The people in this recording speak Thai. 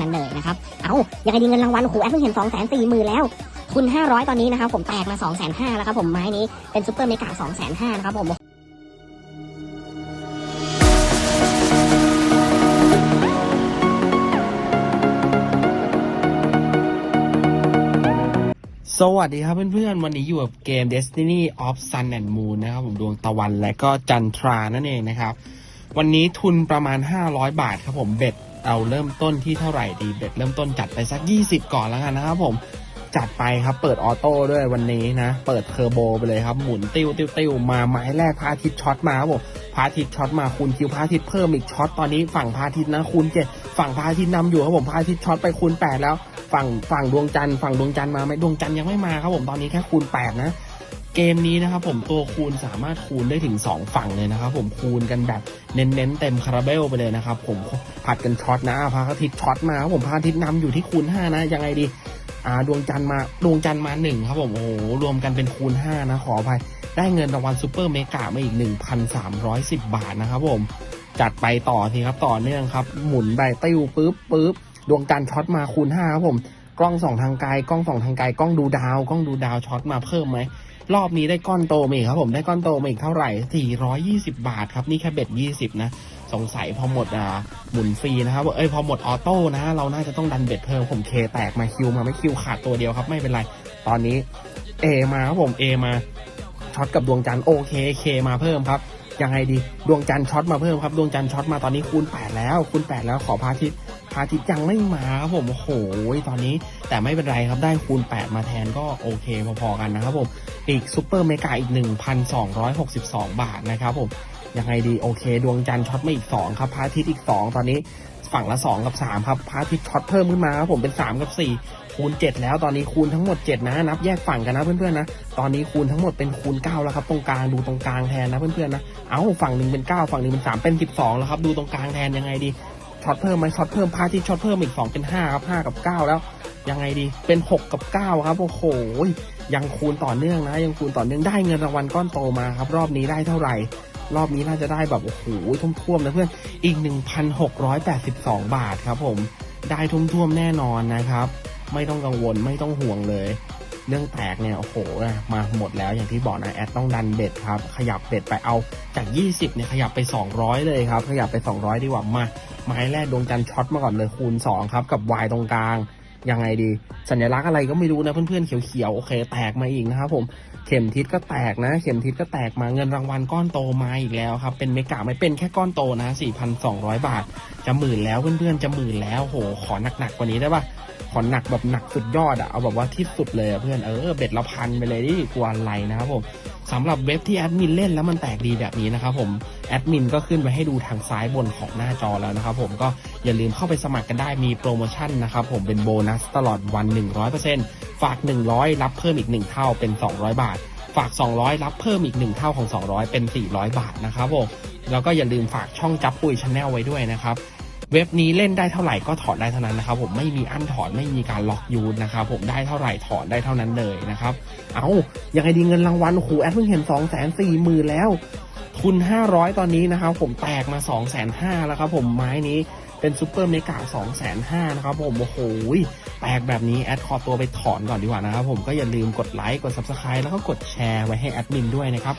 นั้นเลยนะครับ เอายังไงดีเงินรางวัลโอ้โหแอดเพิ่งเห็น2 4 0 0 0 0แล้ว ทุน 500 ตอนนี้นะครับ ผมแตกมา2 5 0 0 0แล้วครับผมไม้นี้เป็นซูเปอร์เมกา2 5 0 0 0นะครับผมสวัสดีครับเพื่อนๆ วันนี้อยู่กับเกม Destiny of Sun and Moon นะครับผมดวงตะวันและก็จันทรานั่นเองนะครับ วันนี้ทุนประมาณ 500 บาทครับผมเบ็ด เราเริ่มต้นที่เท่าไหร่ดีเบ็ดเริ่มต้นจัดไปสัก 20 ก่อนแล้วกันนะครับผมจัดไปครับเปิดออโต้ด้วยวันนี้นะ เปิดเทอร์โบไปเลยครับ หมุนติ้วติ้วติ้วมาไม้แรกพาทิตช็อตมาครับผมพาทิตช็อตมาคูณคิวพาทิตเพิ่มอีกช็อตตอนนี้ฝั่งพาทิตนะคูณเจ็ดฝั่งพาทิตย์นำอยู่ครับผมพาทิตช็อตไปคูณแปดแล้ว ฝั่งฝั่งดวงจันทร์ฝั่งดวงจันทร์มาไหมดวงจันทร์ยังไม่มาครับผมตอนนี้แค่คูณแปดนะ เกมนี้นะครับผมตัวคูณสามารถคูณได้ถึง 2 ฝั่งเลยนะครับผมคูณกันแบบเน้นๆเต็มคาราเบลไปเลยนะครับผมผัดกันช็อตนะพระอาทิตย์ช็อตมาครับผมพระอาทิตย์นำอยู่ที่คูณ 5 นะยังไงดีอ่าดวงจันทร์มาดวงจันทร์มาหนึ่งครับผมโอ้โหรวมกันเป็นคูณ 5 นะขออภัยได้เงินรางวัลซูเปอร์เมกามาอีก 1,310 บาทนะครับผมจัดไปต่อทีครับต่อเนื่องครับ หมุนไปติ้วปุ๊บปุ๊บดวงจันทร์ช็อตมาคูณ5ครับผมกล้องสองทางไกลกล้องสองทางไกลกล้องดูดาวกล้องดูดาวช็อตมาเพิ่มไหม รอบนี้ได้ก้อนโตมาอีกครับผมได้ก้อนโตมาอีกเท่าไหร่ 420 บาทครับนี่แค่เบ็ด 20 นะ สงสัยพอหมดอ่าหมุนฟรีนะครับเอ้ยพอหมดออโต้นะ เราน่าจะต้องดันเบ็ดเพิ่มผมเคแตกมาคิวมาไม่คิวขาดตัวเดียวครับไม่เป็นไร ตอนนี้ A มาครับผม A มาช็อตกับดวงจันทร์โอเคเคมาเพิ่มครับยังไงดีดวงจันทร์ช็อตมาเพิ่มครับดวงจันทร์ช็อตมาตอนนี้คูณ8แล้วคูณ8แล้วขอพระอาทิตย์ ระอาทิตย์ยังไม่มาครับผมโอ้โหตอนนี้แต่ไม่เป็นไรครับได้คูณ 8 มาแทนก็โอเคพอๆกันนะครับผมอีกซูเปอร์เมกาอีก 1,262 บาทนะครับผมยังไงดีโอเค ดวงจันทร์ช็อตมาอีก 2 ครับพระอาทิตย์อีก 2 ตอนนี้ฝั่งละ 2 กับ 3 ครับพระอาทิตย์ช็อตเพิ่มขึ้นมาครับผมเป็น 3 กับ 4 คูณ 7 แล้วตอนนี้คูณทั้งหมด 7 นะ นับแยกฝั่งกันนะเพื่อนๆนะ ตอนนี้คูณทั้งหมดเป็นคูณ 9 แล้วครับ ตรงกลางดูตรงกลางแทนนะเพื่อนๆนะ เอาฝั่งหนึ่งเป็น 9 ฝั่งหนึ่งเป็น 3 เป็น 12 แล้วครับ ดูตรงกลางแทนยังไงดี ช็อตเพิ่มไหมช็อตเพิ่มพาทิตย์ช็อตเพิ่มอีก2เป็น5ครับ5กับ 9 แล้ว ยังไงดีเป็น 6 กับ 9 ครับ โอ้โห ยังคูณต่อเนื่องนะ ยังคูณต่อเนื่องได้เงินรางวัลก้อนโตมาครับ รอบนี้ได้เท่าไหร่ รอบนี้น่าจะได้แบบโอ้โหท่วมๆนะเพื่อนอีก 1,682 บาทครับผมได้ท่วมๆแน่นอนนะครับ ไม่ต้องกังวลไม่ต้องห่วงเลย เรื่องแตกเนี่ยโอ้โหมาหมดแล้วอย่างที่บอกนะแอดต้องดันเบ็ดครับ ขยับเบ็ดไปเอาจาก 20เนี่ยขยับไป 200 เลยครับ ขยับไป 200 ดีกว่ามาไม้แรกดวงจันทร์ช็อตมาก่อนเลยคูณ 2 ครับ กับวายตรงกลาง ยังไงดี สัญลักษณ์อะไรก็ไม่รู้นะเพื่อนๆเขียวๆโอเค แตกมาอีกนะครับผมเข็มทิศก็แตกนะ เข็มทิศก็แตกมาเงินรางวัลก้อนโตมาอีกแล้วครับ เป็นเมกะไม่เป็นแค่ก้อนโตนะ 4,200 บาท จะหมื่นแล้วเพื่อนๆจะหมื่นแล้วโหขอหนักๆกว่านี้ได้ปะขอหนักแบบหนักสุดยอดอะเอาแบบว่าที่สุดเลยเพื่อนเออเบ็ดละพันไปเลยดิกลัวอะไรนะครับผม สำหรับเว็บที่แอดมินเล่นแล้วมันแตกดีแบบนี้นะครับผมแอดมินก็ขึ้นไปให้ดูทางซ้ายบนของหน้าจอแล้วนะครับผมก็อย่าลืมเข้าไปสมัครกันได้มีโปรโมชั่นนะครับผมเป็นโบนัสตลอดวัน 100%ฝาก 100 รับเพิ่มอีก 1 เท่าเป็น 200 บาท ฝาก 200 รับเพิ่มอีก 1 เท่าของ 200 เป็น 400 บาทนะครับผมแล้วก็อย่าลืมฝากช่องจับปุยชาแนลไว้ด้วยนะครับ เว็บนี้เล่นได้เท่าไหร่ก็ถอนได้เท่านั้นนะครับผมไม่มีอั้นถอนไม่มีการล็อกยูนนะครับผมได้เท่าไหร่ถอนได้เท่านั้นเลยนะครับ เอายังไงดีเงินรางวัลโอ้โหแอดเพิ่งเห็น2 4 0 0 0 0แล้วทุน 500 ตอนนี้นะครับผมแตกมา2 5 0 0 0แล้วครับผมไม้นี้เป็นซูเปอร์เมกา2 5 0 0 0นห้านะครับผมโอ้โหแตกแบบนี้แอดขอตัวไปถอนก่อนดีกว่านะครับผมก็อย่าลืมกดไลค์กด Subscribe แล้วก็กดแชร์ไว้ให้แอดมินด้วยนะครับ